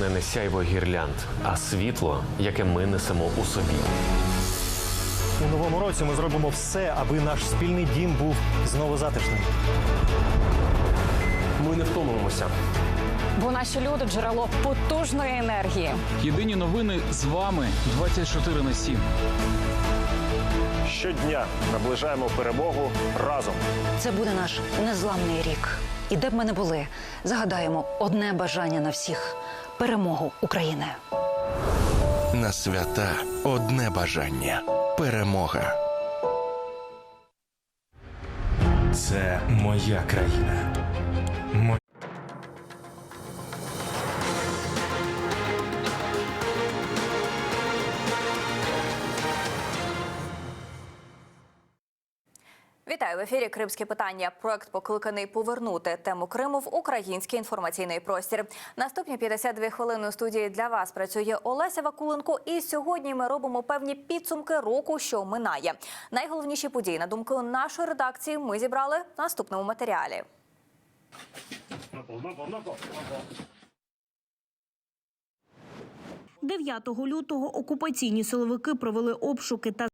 головне не сяйво гірлянд, а світло, яке ми несемо у собі. У новому році ми зробимо все, аби наш спільний дім був знову затишним. Ми не втомимося. Бо наші люди джерело потужної енергії. Єдині новини з вами 24 на 7. Щодня наближаємо перемогу разом. Це буде наш незламний рік. І де б ми не були, загадаємо одне бажання на всіх перемогу України. На свята одне бажання перемога. Це моя країна. Вітаю в ефірі Кримське питання. Проект покликаний повернути тему Криму в український інформаційний простір. Наступні 52 хвилини у студії для вас працює Олеся Вакуленко. І сьогодні ми робимо певні підсумки року, що минає. Найголовніші події на думку нашої редакції ми зібрали в наступному матеріалі. 9 лютого окупаційні силовики провели обшуки та